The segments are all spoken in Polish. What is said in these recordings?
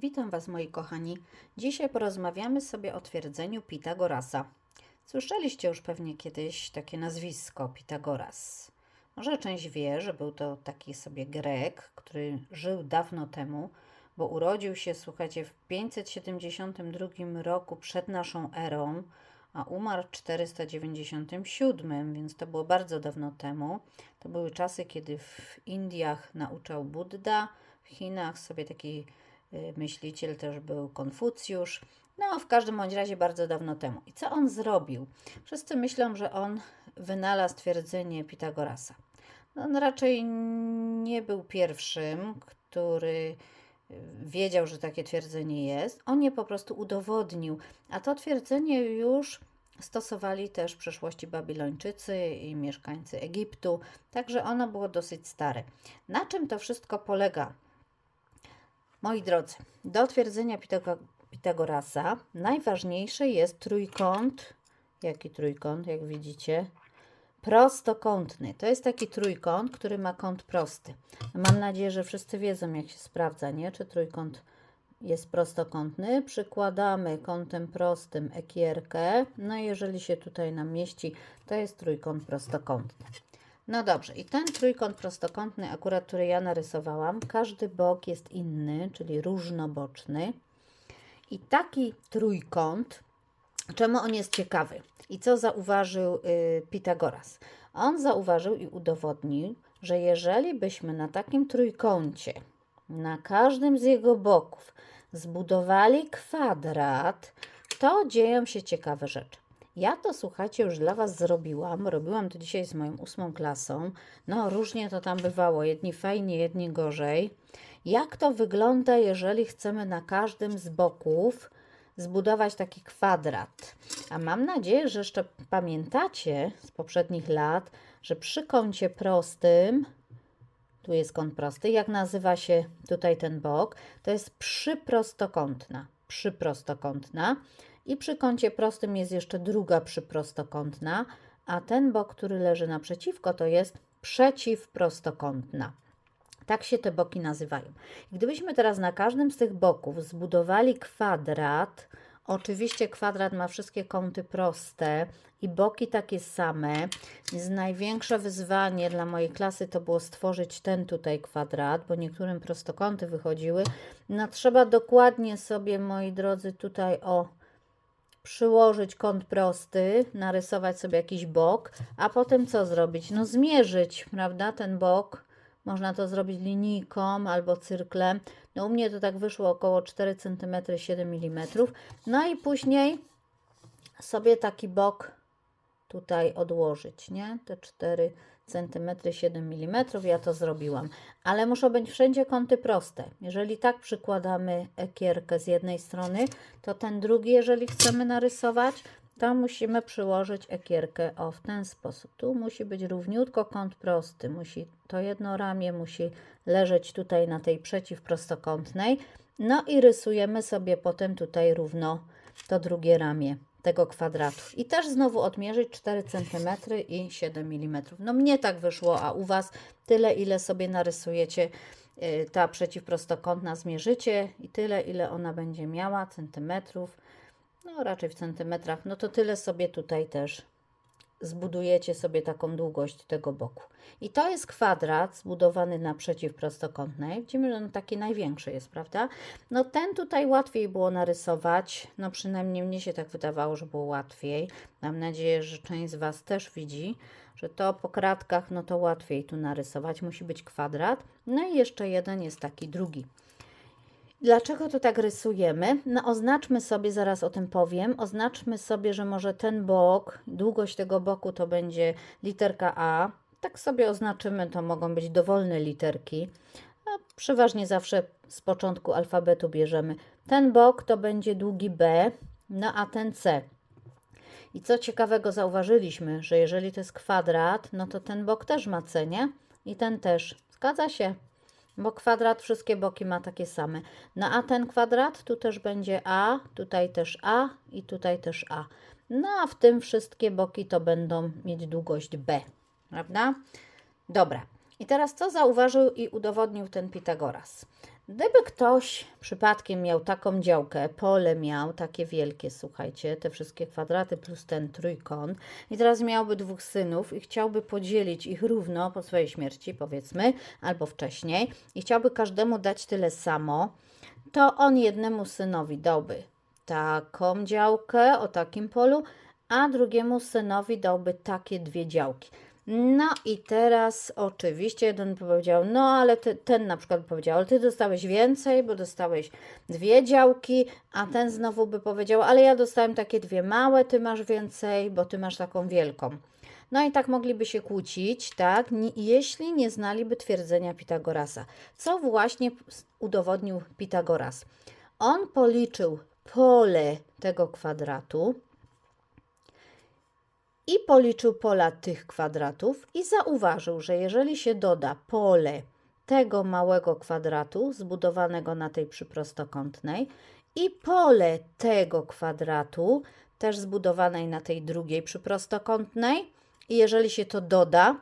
Witam Was, moi kochani. Dzisiaj porozmawiamy sobie o twierdzeniu Pitagorasa. Słyszeliście już pewnie kiedyś takie nazwisko Pitagoras. Może część wie, że był to taki sobie Grek, który żył dawno temu, bo urodził się, słuchajcie, w 572 roku przed naszą erą, a umarł w 497, więc to było bardzo dawno temu. To były czasy, kiedy w Indiach nauczał Buddha, w Chinach sobie taki myśliciel też był Konfucjusz. No, w każdym bądź razie bardzo dawno temu. I co on zrobił? Wszyscy myślą, że on wynalazł twierdzenie Pitagorasa. No, on raczej nie był pierwszym, który y, wiedział, że takie twierdzenie jest. On je po prostu udowodnił, a to twierdzenie już stosowali też w przeszłości Babilończycy i mieszkańcy Egiptu, także ono było dosyć stare. Na czym to wszystko polega? Moi drodzy, do twierdzenia Pitago Pitagorasa najważniejszy jest trójkąt. Jaki trójkąt, jak widzicie? Prostokątny. To jest taki trójkąt, który ma kąt prosty. Mam nadzieję, że wszyscy wiedzą, jak się sprawdza, nie? Czy trójkąt jest prostokątny. Przykładamy kątem prostym ekierkę. No i jeżeli się tutaj nam mieści, to jest trójkąt prostokątny. No dobrze, i ten trójkąt prostokątny, akurat który ja narysowałam, każdy bok jest inny, czyli różnoboczny. I taki trójkąt, czemu on jest ciekawy? I co zauważył y, Pitagoras? On zauważył i udowodnił, że jeżeli byśmy na takim trójkącie, na każdym z jego boków, zbudowali kwadrat, to dzieją się ciekawe rzeczy. Ja to słuchajcie, już dla Was zrobiłam. Robiłam to dzisiaj z moją ósmą klasą. No, różnie to tam bywało. Jedni fajnie, jedni gorzej. Jak to wygląda, jeżeli chcemy na każdym z boków zbudować taki kwadrat? A mam nadzieję, że jeszcze pamiętacie z poprzednich lat, że przy kącie prostym, tu jest kąt prosty, jak nazywa się tutaj ten bok? To jest przyprostokątna. Przyprostokątna. I przy kącie prostym jest jeszcze druga przyprostokątna, a ten bok, który leży naprzeciwko, to jest przeciwprostokątna. Tak się te boki nazywają. Gdybyśmy teraz na każdym z tych boków zbudowali kwadrat, oczywiście kwadrat ma wszystkie kąty proste i boki takie same, więc największe wyzwanie dla mojej klasy to było stworzyć ten tutaj kwadrat, bo niektórym prostokąty wychodziły. No trzeba dokładnie sobie, moi drodzy, tutaj o przyłożyć kąt prosty, narysować sobie jakiś bok, a potem co zrobić? No zmierzyć, prawda, ten bok. Można to zrobić linijką albo cyrklem. No u mnie to tak wyszło około 4 cm 7 mm. No i później sobie taki bok tutaj odłożyć, nie? Te 4 cm 7 mm ja to zrobiłam. Ale muszą być wszędzie kąty proste. Jeżeli tak przykładamy ekierkę z jednej strony, to ten drugi, jeżeli chcemy narysować, to musimy przyłożyć ekierkę o w ten sposób. Tu musi być równiutko kąt prosty. Musi, to jedno ramię musi leżeć tutaj na tej przeciwprostokątnej. No i rysujemy sobie potem tutaj równo to drugie ramię tego kwadratu. I też znowu odmierzyć 4 cm i 7 mm. No mnie tak wyszło, a u Was tyle, ile sobie narysujecie y, ta przeciwprostokątna zmierzycie i tyle, ile ona będzie miała centymetrów, no raczej w centymetrach, no to tyle sobie tutaj też zbudujecie sobie taką długość tego boku. I to jest kwadrat zbudowany na przeciwprostokątnej. Widzimy, że on taki największy jest, prawda? No ten tutaj łatwiej było narysować, no przynajmniej mnie się tak wydawało, że było łatwiej. Mam nadzieję, że część z Was też widzi, że to po kratkach, no to łatwiej tu narysować. Musi być kwadrat. No i jeszcze jeden jest taki drugi. Dlaczego to tak rysujemy? No oznaczmy sobie, zaraz o tym powiem, oznaczmy sobie, że może ten bok, długość tego boku to będzie literka A. Tak sobie oznaczymy, to mogą być dowolne literki. A przeważnie zawsze z początku alfabetu bierzemy. Ten bok to będzie długi B, no a ten C. I co ciekawego zauważyliśmy, że jeżeli to jest kwadrat, no to ten bok też ma C, nie? I ten też. Zgadza się bo kwadrat wszystkie boki ma takie same. No a ten kwadrat tu też będzie A, tutaj też A i tutaj też A. No a w tym wszystkie boki to będą mieć długość B, prawda? Dobra. I teraz co zauważył i udowodnił ten Pitagoras? Gdyby ktoś przypadkiem miał taką działkę, pole miał takie wielkie, słuchajcie, te wszystkie kwadraty plus ten trójkąt i teraz miałby dwóch synów i chciałby podzielić ich równo po swojej śmierci, powiedzmy, albo wcześniej i chciałby każdemu dać tyle samo, to on jednemu synowi dałby taką działkę o takim polu, a drugiemu synowi dałby takie dwie działki. No i teraz oczywiście jeden powiedział, no ale ty, ten na przykład powiedział, ale ty dostałeś więcej, bo dostałeś dwie działki, a ten znowu by powiedział, ale ja dostałem takie dwie małe, ty masz więcej, bo ty masz taką wielką. No i tak mogliby się kłócić, tak, jeśli nie znaliby twierdzenia Pitagorasa. Co właśnie udowodnił Pitagoras? On policzył pole tego kwadratu, i policzył pola tych kwadratów i zauważył, że jeżeli się doda pole tego małego kwadratu zbudowanego na tej przyprostokątnej i pole tego kwadratu też zbudowanej na tej drugiej przyprostokątnej i jeżeli się to doda,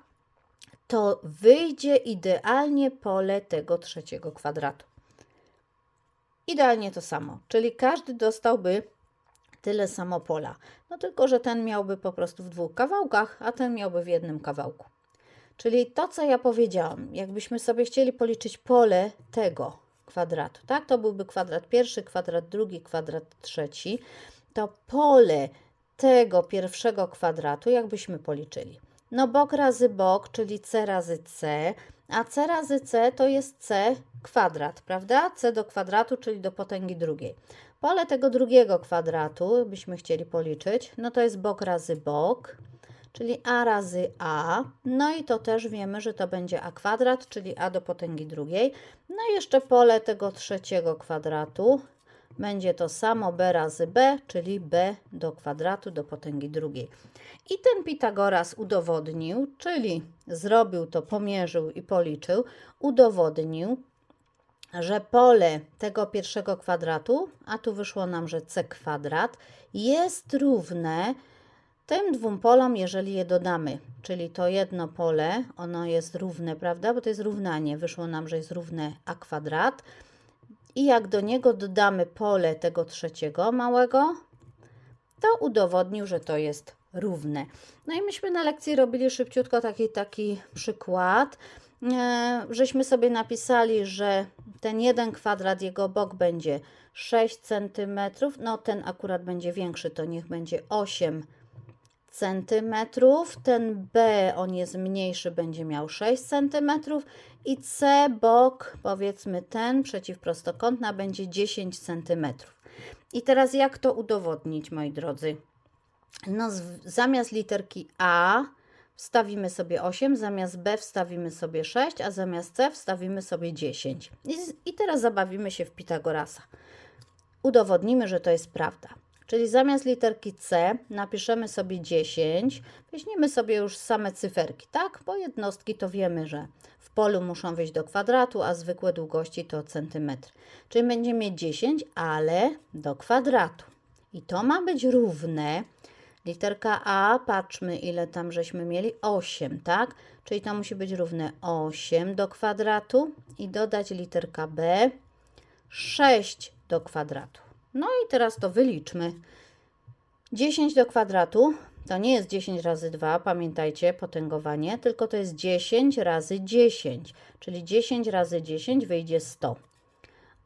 to wyjdzie idealnie pole tego trzeciego kwadratu. Idealnie to samo, czyli każdy dostałby tyle samo pola. No tylko, że ten miałby po prostu w dwóch kawałkach, a ten miałby w jednym kawałku. Czyli to, co ja powiedziałam, jakbyśmy sobie chcieli policzyć pole tego kwadratu, tak? To byłby kwadrat pierwszy, kwadrat drugi, kwadrat trzeci. To pole tego pierwszego kwadratu, jakbyśmy policzyli. No bok razy bok, czyli c razy c, a c razy c to jest c kwadrat, prawda? c do kwadratu, czyli do potęgi drugiej. Pole tego drugiego kwadratu, byśmy chcieli policzyć, no to jest bok razy bok, czyli a razy a. No i to też wiemy, że to będzie a kwadrat, czyli a do potęgi drugiej. No i jeszcze pole tego trzeciego kwadratu będzie to samo b razy b, czyli b do kwadratu do potęgi drugiej. I ten Pitagoras udowodnił, czyli zrobił to, pomierzył i policzył, udowodnił, że pole tego pierwszego kwadratu, a tu wyszło nam, że c kwadrat, jest równe tym dwóm polom, jeżeli je dodamy. Czyli to jedno pole, ono jest równe, prawda? Bo to jest równanie. Wyszło nam, że jest równe a kwadrat. I jak do niego dodamy pole tego trzeciego małego, to udowodnił, że to jest równe. No i myśmy na lekcji robili szybciutko taki, taki przykład. E, żeśmy sobie napisali, że ten jeden kwadrat, jego bok będzie 6 cm, no ten akurat będzie większy, to niech będzie 8 cm. Ten B, on jest mniejszy, będzie miał 6 cm i C, bok, powiedzmy ten przeciwprostokątna, będzie 10 cm. I teraz jak to udowodnić, moi drodzy? No, zamiast literki A wstawimy sobie 8, zamiast B wstawimy sobie 6, a zamiast C wstawimy sobie 10. I, I teraz zabawimy się w Pitagorasa. Udowodnimy, że to jest prawda. Czyli zamiast literki C napiszemy sobie 10, weźmiemy sobie już same cyferki, tak? Bo jednostki to wiemy, że w polu muszą wyjść do kwadratu, a zwykłe długości to centymetry. Czyli będziemy mieć 10, ale do kwadratu. I to ma być równe Literka A, patrzmy ile tam żeśmy mieli, 8, tak? Czyli to musi być równe 8 do kwadratu i dodać literka B, 6 do kwadratu. No i teraz to wyliczmy. 10 do kwadratu to nie jest 10 razy 2, pamiętajcie, potęgowanie, tylko to jest 10 razy 10, czyli 10 razy 10 wyjdzie 100.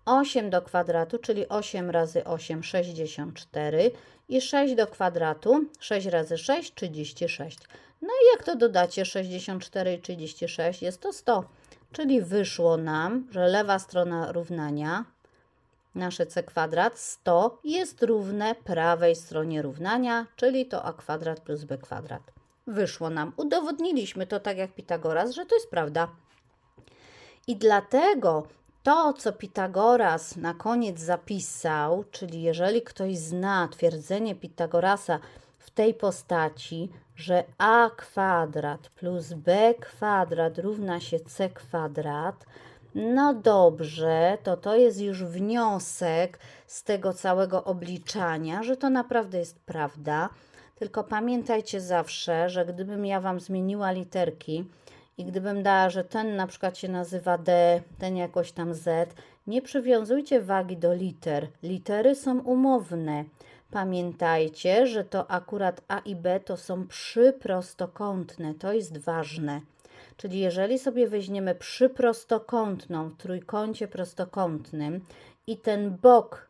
8 do kwadratu, czyli 8 razy 8, 64 i 6 do kwadratu, 6 razy 6, 36. No i jak to dodacie 64 i 36, jest to 100. Czyli wyszło nam, że lewa strona równania, nasze c kwadrat 100 jest równe prawej stronie równania, czyli to a kwadrat plus b kwadrat. Wyszło nam. Udowodniliśmy to tak jak Pitagoras, że to jest prawda. I dlatego to, co Pitagoras na koniec zapisał, czyli jeżeli ktoś zna twierdzenie Pitagorasa w tej postaci, że a kwadrat plus b kwadrat równa się c kwadrat, no dobrze, to to jest już wniosek z tego całego obliczania, że to naprawdę jest prawda. Tylko pamiętajcie zawsze, że gdybym ja Wam zmieniła literki i gdybym dała, że ten na przykład się nazywa D, ten jakoś tam Z, nie przywiązujcie wagi do liter. Litery są umowne. Pamiętajcie, że to akurat A i B to są przyprostokątne. To jest ważne. Czyli jeżeli sobie weźmiemy przyprostokątną w trójkącie prostokątnym i ten bok,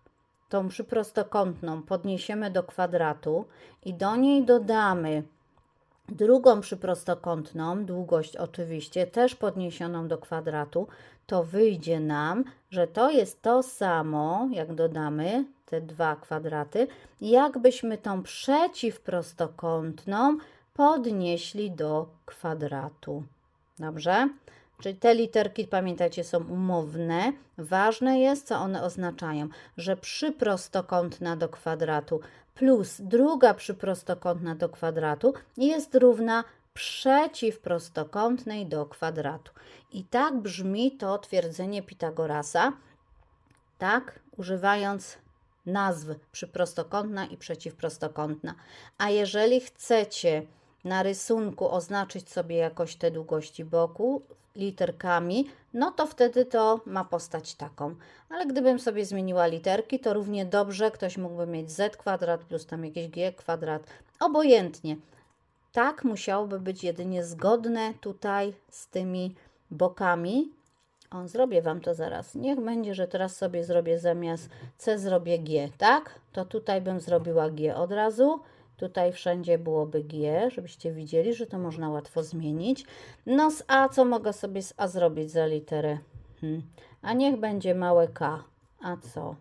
tą przyprostokątną podniesiemy do kwadratu i do niej dodamy drugą przyprostokątną, długość oczywiście też podniesioną do kwadratu, to wyjdzie nam, że to jest to samo, jak dodamy te dwa kwadraty, jakbyśmy tą przeciwprostokątną podnieśli do kwadratu. Dobrze? Czyli te literki, pamiętajcie, są umowne. Ważne jest, co one oznaczają, że przyprostokątna do kwadratu plus druga przyprostokątna do kwadratu jest równa przeciwprostokątnej do kwadratu. I tak brzmi to twierdzenie Pitagorasa, tak, używając nazw przyprostokątna i przeciwprostokątna. A jeżeli chcecie na rysunku oznaczyć sobie jakoś te długości boku literkami, no to wtedy to ma postać taką. Ale gdybym sobie zmieniła literki, to równie dobrze ktoś mógłby mieć z kwadrat plus tam jakieś g kwadrat, obojętnie. Tak musiałoby być jedynie zgodne tutaj z tymi bokami. O, zrobię Wam to zaraz. Niech będzie, że teraz sobie zrobię zamiast C zrobię G, tak? To tutaj bym zrobiła G od razu. Tutaj wszędzie byłoby G, żebyście widzieli, że to można łatwo zmienić. No z A, co mogę sobie z A zrobić za literę? Hmm. A niech będzie małe K. A co?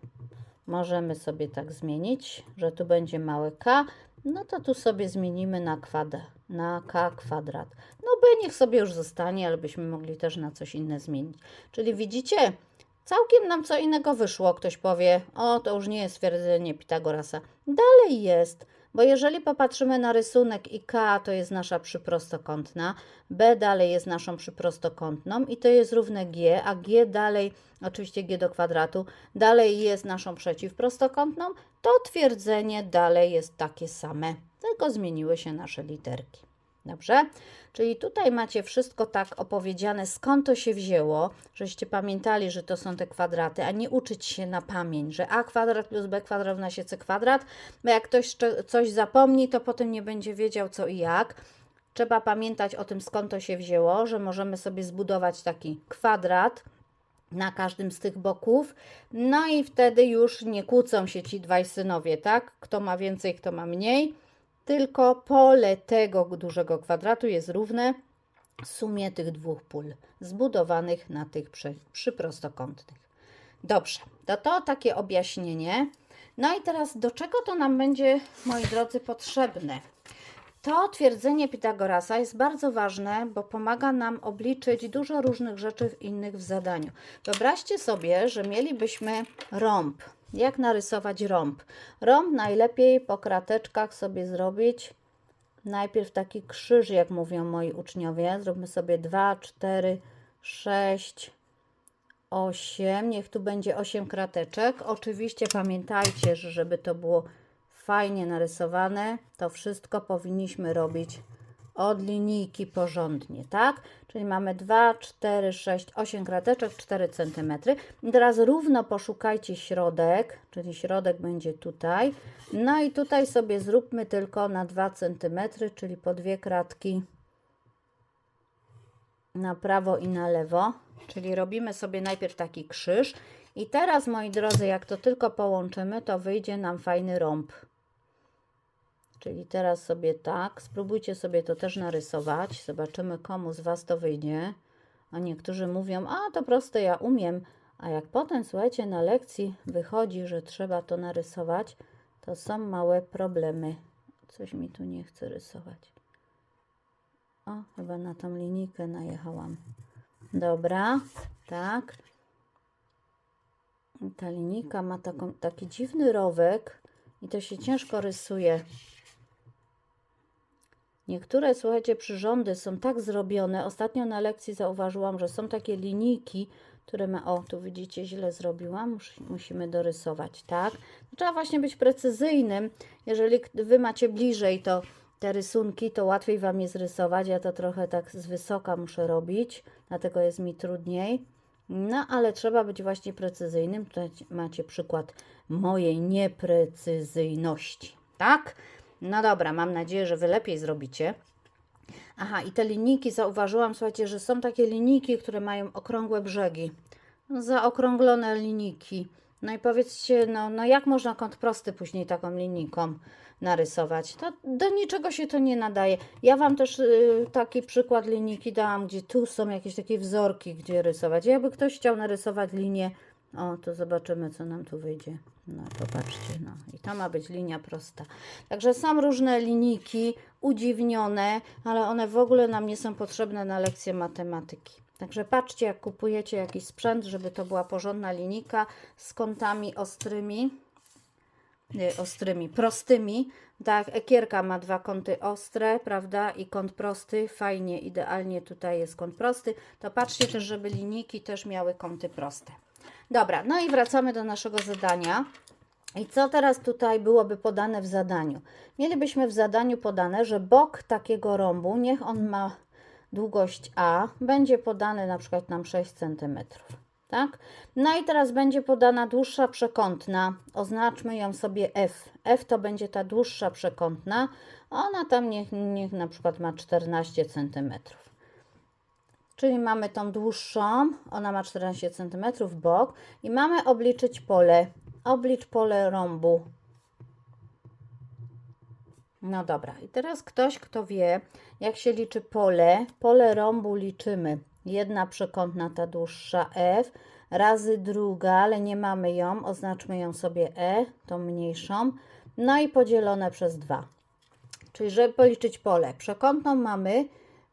Możemy sobie tak zmienić, że tu będzie małe K. No to tu sobie zmienimy na kwadę, na K kwadrat. No B niech sobie już zostanie, ale byśmy mogli też na coś inne zmienić. Czyli widzicie, całkiem nam co innego wyszło. Ktoś powie, o to już nie jest twierdzenie Pitagorasa. Dalej jest. Bo jeżeli popatrzymy na rysunek i K to jest nasza przyprostokątna, B dalej jest naszą przyprostokątną i to jest równe G, a G dalej, oczywiście G do kwadratu, dalej jest naszą przeciwprostokątną, to twierdzenie dalej jest takie same, tylko zmieniły się nasze literki. Dobrze? Czyli tutaj macie wszystko tak opowiedziane, skąd to się wzięło, żeście pamiętali, że to są te kwadraty, a nie uczyć się na pamięć, że a kwadrat plus b kwadrat równa się c kwadrat, bo jak ktoś coś zapomni, to potem nie będzie wiedział co i jak. Trzeba pamiętać o tym, skąd to się wzięło, że możemy sobie zbudować taki kwadrat, na każdym z tych boków. No i wtedy już nie kłócą się ci dwaj synowie, tak? Kto ma więcej, kto ma mniej tylko pole tego dużego kwadratu jest równe sumie tych dwóch pól zbudowanych na tych przy, przyprostokątnych. Dobrze, to to takie objaśnienie. No i teraz do czego to nam będzie, moi drodzy, potrzebne? To twierdzenie Pitagorasa jest bardzo ważne, bo pomaga nam obliczyć dużo różnych rzeczy innych w zadaniu. Wyobraźcie sobie, że mielibyśmy rąb, jak narysować rąb? Rąb najlepiej po krateczkach sobie zrobić. Najpierw taki krzyż, jak mówią moi uczniowie. Zróbmy sobie 2, 4, 6, 8. Niech tu będzie 8 krateczek. Oczywiście pamiętajcie, że żeby to było fajnie narysowane, to wszystko powinniśmy robić od linijki porządnie, tak? Czyli mamy 2, 4, 6, 8 krateczek, 4 cm. Teraz równo poszukajcie środek, czyli środek będzie tutaj. No i tutaj sobie zróbmy tylko na 2 cm, czyli po dwie kratki na prawo i na lewo. Czyli robimy sobie najpierw taki krzyż. I teraz, moi drodzy, jak to tylko połączymy, to wyjdzie nam fajny rąb. Czyli teraz sobie tak, spróbujcie sobie to też narysować. Zobaczymy, komu z Was to wyjdzie. A niektórzy mówią, a to proste, ja umiem. A jak potem, słuchajcie, na lekcji wychodzi, że trzeba to narysować, to są małe problemy. Coś mi tu nie chce rysować. O, chyba na tą linijkę najechałam. Dobra, tak. Ta linijka ma taką, taki dziwny rowek i to się ciężko rysuje. Niektóre, słuchajcie, przyrządy są tak zrobione. Ostatnio na lekcji zauważyłam, że są takie linijki, które my, o, tu widzicie, źle zrobiłam, musimy dorysować, tak? Trzeba właśnie być precyzyjnym. Jeżeli Wy macie bliżej, to te rysunki, to łatwiej Wam jest rysować. Ja to trochę tak z wysoka muszę robić, dlatego jest mi trudniej. No, ale trzeba być właśnie precyzyjnym. Tutaj macie przykład mojej nieprecyzyjności, tak? No dobra, mam nadzieję, że Wy lepiej zrobicie. Aha, i te linijki zauważyłam, słuchajcie, że są takie linijki, które mają okrągłe brzegi. Zaokrąglone linijki. No i powiedzcie, no, no jak można kąt prosty później taką linijką narysować? To do niczego się to nie nadaje. Ja Wam też y, taki przykład linijki dałam, gdzie tu są jakieś takie wzorki, gdzie rysować. Jakby ktoś chciał narysować linię, o, to zobaczymy, co nam tu wyjdzie. No, popatrzcie, no. I to ma być linia prosta. Także są różne linijki, udziwnione, ale one w ogóle nam nie są potrzebne na lekcje matematyki. Także patrzcie, jak kupujecie jakiś sprzęt, żeby to była porządna linijka z kątami ostrymi, nie, ostrymi, prostymi. Tak, ekierka ma dwa kąty ostre, prawda, i kąt prosty, fajnie, idealnie tutaj jest kąt prosty. To patrzcie też, żeby linijki też miały kąty proste. Dobra, no i wracamy do naszego zadania. I co teraz tutaj byłoby podane w zadaniu? Mielibyśmy w zadaniu podane, że bok takiego rąbu, niech on ma długość A, będzie podany na przykład nam 6 cm. Tak? No i teraz będzie podana dłuższa przekątna. Oznaczmy ją sobie F. F to będzie ta dłuższa przekątna. Ona tam niech, niech na przykład ma 14 cm. Czyli mamy tą dłuższą, ona ma 14 cm bok i mamy obliczyć pole. Oblicz pole rąbu. No dobra, i teraz ktoś, kto wie, jak się liczy pole, pole rąbu liczymy. Jedna przekątna, ta dłuższa F, razy druga, ale nie mamy ją, oznaczmy ją sobie E, tą mniejszą, no i podzielone przez 2. Czyli żeby policzyć pole, przekątną mamy,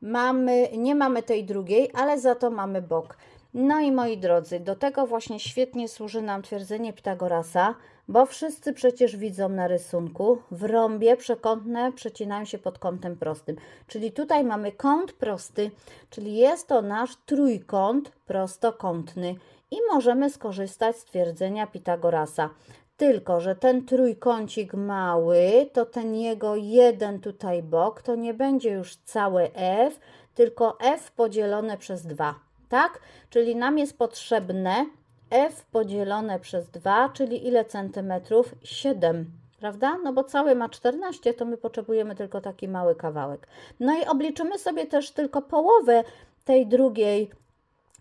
mamy, nie mamy tej drugiej, ale za to mamy bok. No i moi drodzy, do tego właśnie świetnie służy nam twierdzenie Pitagorasa, bo wszyscy przecież widzą na rysunku, w rąbie przekątne przecinają się pod kątem prostym. Czyli tutaj mamy kąt prosty, czyli jest to nasz trójkąt prostokątny i możemy skorzystać z twierdzenia Pitagorasa. Tylko, że ten trójkącik mały, to ten jego jeden tutaj bok, to nie będzie już całe f, tylko f podzielone przez 2. Tak? Czyli nam jest potrzebne f podzielone przez 2, czyli ile centymetrów? 7. Prawda? No bo cały ma 14, to my potrzebujemy tylko taki mały kawałek. No i obliczymy sobie też tylko połowę tej drugiej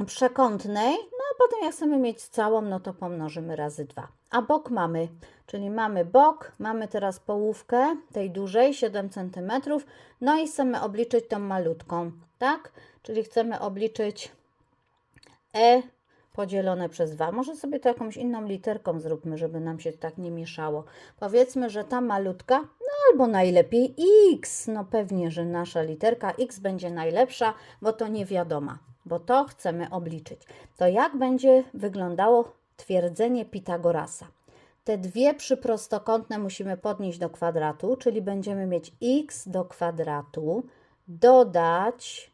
przekątnej, no a potem jak chcemy mieć całą, no to pomnożymy razy 2. A bok mamy, czyli mamy bok, mamy teraz połówkę tej dużej, 7 cm, no i chcemy obliczyć tą malutką, tak? Czyli chcemy obliczyć E podzielone przez 2. Może sobie to jakąś inną literką zróbmy, żeby nam się tak nie mieszało. Powiedzmy, że ta malutka, no albo najlepiej X. No pewnie, że nasza literka X będzie najlepsza, bo to nie wiadoma, bo to chcemy obliczyć. To jak będzie wyglądało twierdzenie Pitagorasa? Te dwie przyprostokątne musimy podnieść do kwadratu, czyli będziemy mieć x do kwadratu, dodać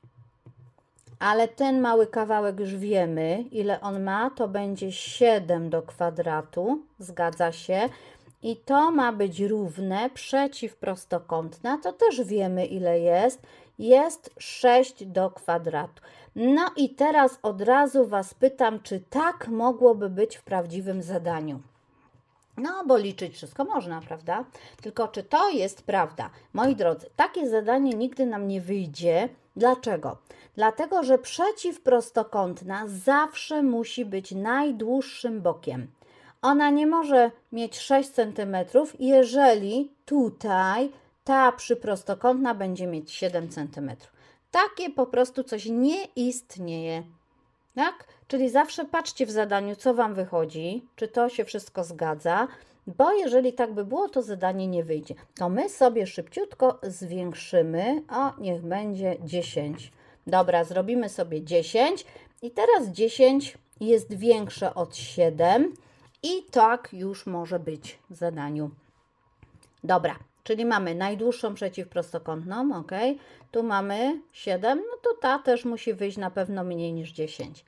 ale ten mały kawałek już wiemy, ile on ma, to będzie 7 do kwadratu, zgadza się. I to ma być równe przeciwprostokątne, to też wiemy ile jest, jest 6 do kwadratu. No i teraz od razu Was pytam, czy tak mogłoby być w prawdziwym zadaniu. No, bo liczyć wszystko można, prawda? Tylko czy to jest prawda? Moi drodzy, takie zadanie nigdy nam nie wyjdzie. Dlaczego? Dlatego, że przeciwprostokątna zawsze musi być najdłuższym bokiem. Ona nie może mieć 6 cm, jeżeli tutaj ta przyprostokątna będzie mieć 7 cm. Takie po prostu coś nie istnieje. Tak? Czyli zawsze patrzcie w zadaniu, co Wam wychodzi, czy to się wszystko zgadza, bo jeżeli tak by było, to zadanie nie wyjdzie. To my sobie szybciutko zwiększymy, o niech będzie 10. Dobra, zrobimy sobie 10 i teraz 10 jest większe od 7 i tak już może być w zadaniu. Dobra, czyli mamy najdłuższą przeciwprostokątną, ok? Tu mamy 7, no to ta też musi wyjść na pewno mniej niż 10.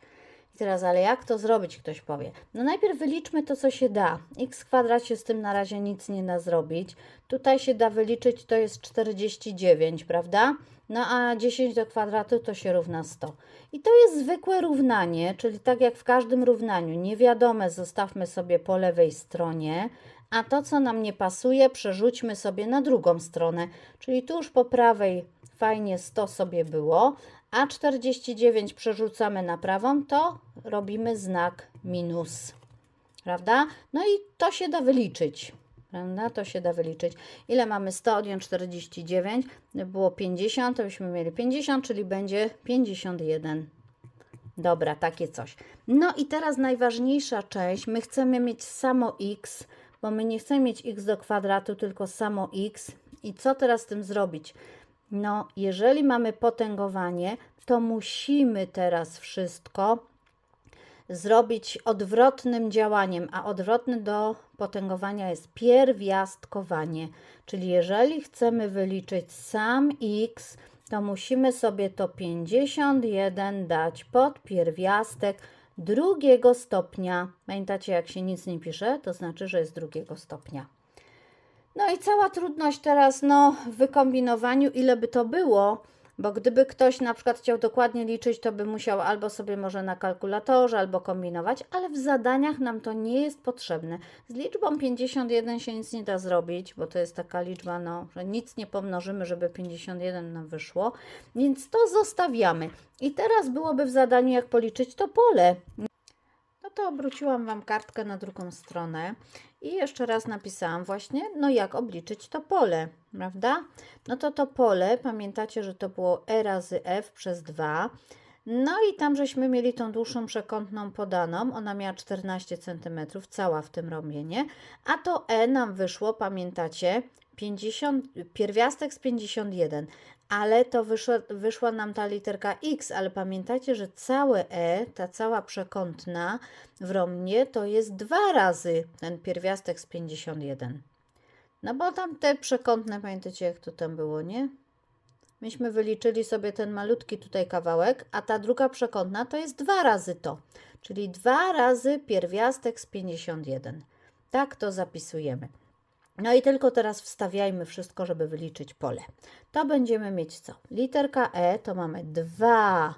I teraz, ale jak to zrobić, ktoś powie. No najpierw wyliczmy to, co się da. x kwadrat się z tym na razie nic nie da zrobić. Tutaj się da wyliczyć, to jest 49, prawda? No a 10 do kwadratu to się równa 100. I to jest zwykłe równanie, czyli tak jak w każdym równaniu. Niewiadome zostawmy sobie po lewej stronie, a to, co nam nie pasuje, przerzućmy sobie na drugą stronę. Czyli tu już po prawej fajnie 100 sobie było, a 49 przerzucamy na prawą, to robimy znak minus. Prawda? No i to się da wyliczyć. Prawda? To się da wyliczyć. Ile mamy 100 odjąć 49? Było 50, to byśmy mieli 50, czyli będzie 51. Dobra, takie coś. No i teraz najważniejsza część. My chcemy mieć samo x, bo my nie chcemy mieć x do kwadratu, tylko samo x. I co teraz z tym zrobić? No, jeżeli mamy potęgowanie, to musimy teraz wszystko zrobić odwrotnym działaniem, a odwrotny do potęgowania jest pierwiastkowanie. Czyli jeżeli chcemy wyliczyć sam x, to musimy sobie to 51 dać pod pierwiastek drugiego stopnia. Pamiętacie, jak się nic nie pisze, to znaczy, że jest drugiego stopnia. No i cała trudność teraz no, w wykombinowaniu, ile by to było, bo gdyby ktoś na przykład chciał dokładnie liczyć, to by musiał albo sobie może na kalkulatorze, albo kombinować, ale w zadaniach nam to nie jest potrzebne. Z liczbą 51 się nic nie da zrobić, bo to jest taka liczba, no, że nic nie pomnożymy, żeby 51 nam wyszło, więc to zostawiamy. I teraz byłoby w zadaniu, jak policzyć to pole. To obróciłam Wam kartkę na drugą stronę i jeszcze raz napisałam właśnie, no jak obliczyć to pole, prawda? No to to pole, pamiętacie, że to było e razy f przez 2. No i tam żeśmy mieli tą dłuższą przekątną podaną, ona miała 14 cm, cała w tym robienie, a to e nam wyszło, pamiętacie, 50, pierwiastek z 51, ale to wyszła, wyszła nam ta literka x, ale pamiętajcie, że całe e, ta cała przekątna w romnie to jest dwa razy ten pierwiastek z 51. No bo tam te przekątne, pamiętacie jak to tam było, nie? Myśmy wyliczyli sobie ten malutki tutaj kawałek, a ta druga przekątna to jest dwa razy to, czyli dwa razy pierwiastek z 51. Tak to zapisujemy. No i tylko teraz wstawiajmy wszystko, żeby wyliczyć pole. To będziemy mieć co? Literka E to mamy 2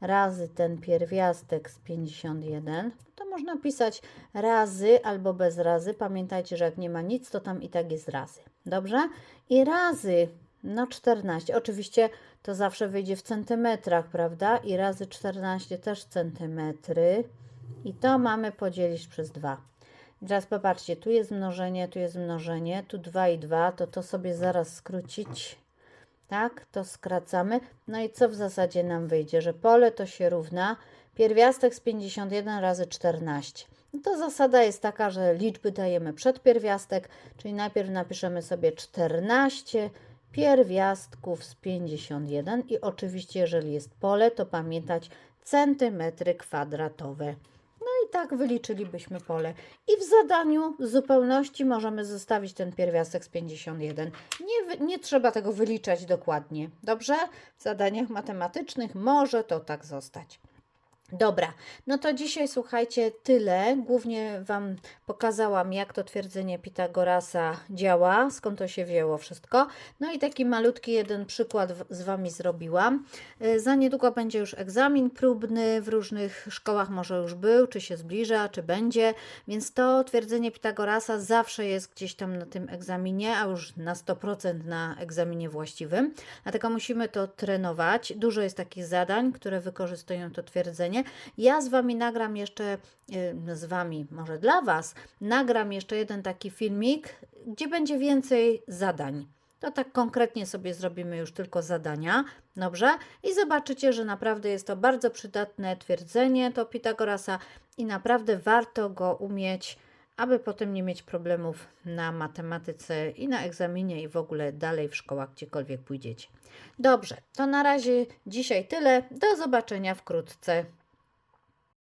razy ten pierwiastek z 51. To można pisać razy albo bez razy. Pamiętajcie, że jak nie ma nic, to tam i tak jest razy. Dobrze? I razy no 14. Oczywiście to zawsze wyjdzie w centymetrach, prawda? I razy 14 też centymetry. I to mamy podzielić przez 2. Teraz popatrzcie, tu jest mnożenie, tu jest mnożenie, tu 2 i 2, to to sobie zaraz skrócić. Tak, to skracamy. No i co w zasadzie nam wyjdzie? Że pole to się równa pierwiastek z 51 razy 14. No to zasada jest taka, że liczby dajemy przed pierwiastek, czyli najpierw napiszemy sobie 14 pierwiastków z 51 i oczywiście jeżeli jest pole, to pamiętać centymetry kwadratowe. I tak wyliczylibyśmy pole. I w zadaniu w zupełności możemy zostawić ten pierwiastek z 51. Nie, nie trzeba tego wyliczać dokładnie. Dobrze? W zadaniach matematycznych może to tak zostać. Dobra, no to dzisiaj słuchajcie tyle. Głównie Wam pokazałam, jak to twierdzenie Pitagorasa działa, skąd to się wzięło wszystko. No i taki malutki jeden przykład z Wami zrobiłam. Y, Za niedługo będzie już egzamin próbny, w różnych szkołach może już był, czy się zbliża, czy będzie, więc to twierdzenie Pitagorasa zawsze jest gdzieś tam na tym egzaminie, a już na 100% na egzaminie właściwym. Dlatego musimy to trenować. Dużo jest takich zadań, które wykorzystują to twierdzenie. Ja z Wami nagram jeszcze, y, z Wami, może dla Was, nagram jeszcze jeden taki filmik, gdzie będzie więcej zadań. To tak konkretnie sobie zrobimy już tylko zadania, dobrze? I zobaczycie, że naprawdę jest to bardzo przydatne twierdzenie, to Pitagorasa i naprawdę warto go umieć, aby potem nie mieć problemów na matematyce i na egzaminie i w ogóle dalej w szkołach, gdziekolwiek pójdziecie. Dobrze, to na razie dzisiaj tyle. Do zobaczenia wkrótce.